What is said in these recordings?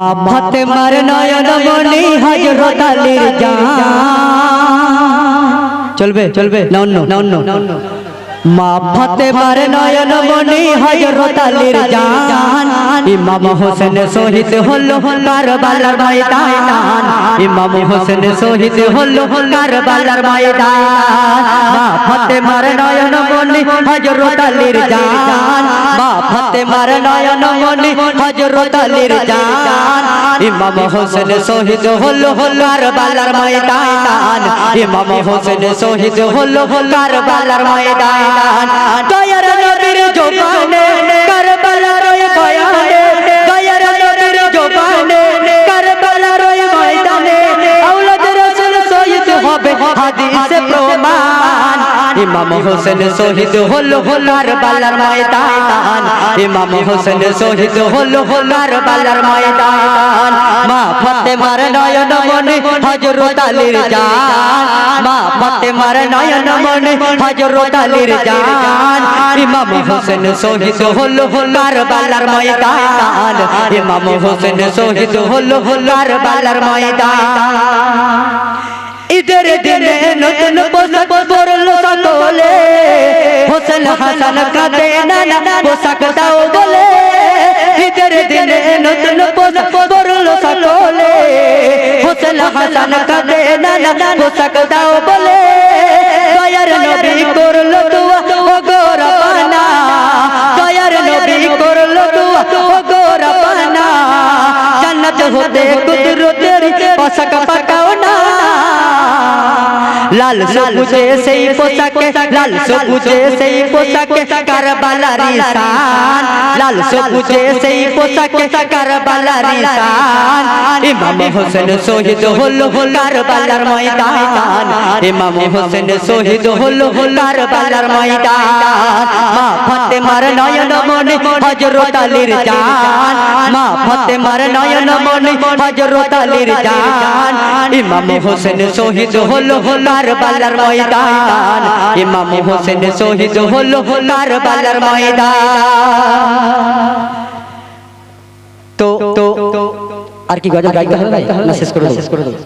ভাতে মার নয়ন মনি হজরত আলীর জান চলবে চলবে না অন্য না অন্য মা ফাতে মার নয়ন মনি হজরত আলীর জান ইমাম হোসেন শহীদ হলো কারবালার ময়দান ইমাম হোসেন শহীদ হলো কারবালার ময়দান। মা ফাতে মার নয়ন মনি হজরত আলীর জান। মা ফাতে মার নয়ন মনি হজরত আলীর জান। ইমাম হোসেন শহীদ হলো কারবালার ময়দান। ইমাম হোসেন শহীদ হলো কারবালার ময়দান। ইমাম হোসেন শহীদ হলো কারবালার ময়দান। ইমাম হোসেন শহীদ হলো কারবালার ময়দান। মা ফাতেমার নয়ন মনে হযরত আলীর জান। মা ফাতেমার নয়ন মনে হযরত আলীর জান। ইমাম হোসেন শহীদ হলো কারবালার ময়দান। ইমাম হোসেন শহীদ হলো কারবালার ময়দান। ঈদের দিনে নতুন হোসেন হাসান কাঁদে না পোশাক দাও বলে ঈদের দিনে নতুন পোশাক পরলো সকলে। হোসেন হাসান কাঁদে না পোশাক দাও বলে দয়ার নবী করল দোয়া ও গোরবানা দয়ার নবী করল দোয়া ও গোরবানা জান্নাত হতে কুদরতের পোশাক লাল সবুজে সেই পোশাকে লাল সবুজে সেই পোশাকে কারবালার শান লাল সবুজে সেই পোশাকে কারবালার শান ইমাম হোসেন শহীদ হলো কারবালার ময়দান ইমাম হোসেন শহীদ হলো কারবালার ময়দান মা ফাতেমার নয়ন মনে হযরত আলীর জান মা ফাতেমার নয়ন মনে হযরত আলীর জান ইমাম হোসেন শহীদ হলো কারবালার ময়দান। ইমাম হোসেন শহীদ হলো কারবালার ময়দান। তো তো আর কি গজল গাইতে হবে ভাই? শেষ করে দেবো। শেষ করে দেবো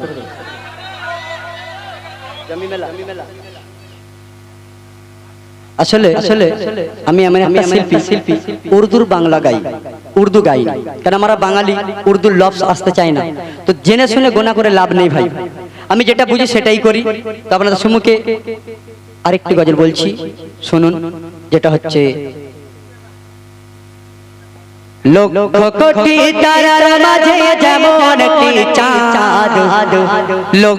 আসলে আসলে আমি আমি একটা শিল্পী শিল্পী উর্দুর বাংলা গাই উর্দু গাই। কারণ আমরা বাঙালি উর্দুর লফস আসতে চাই না। তো জেনে শুনে গোনা করে লাভ নেই ভাই। আমি যেটা বুঝি সেটাই করি। তো আপনাদের সম্মুখে আরেকটি গজল বলছি। শুনুন যেটা হচ্ছে লক্ষ কোটি তারার মাঝে যেমন একটি চাঁদ। লোক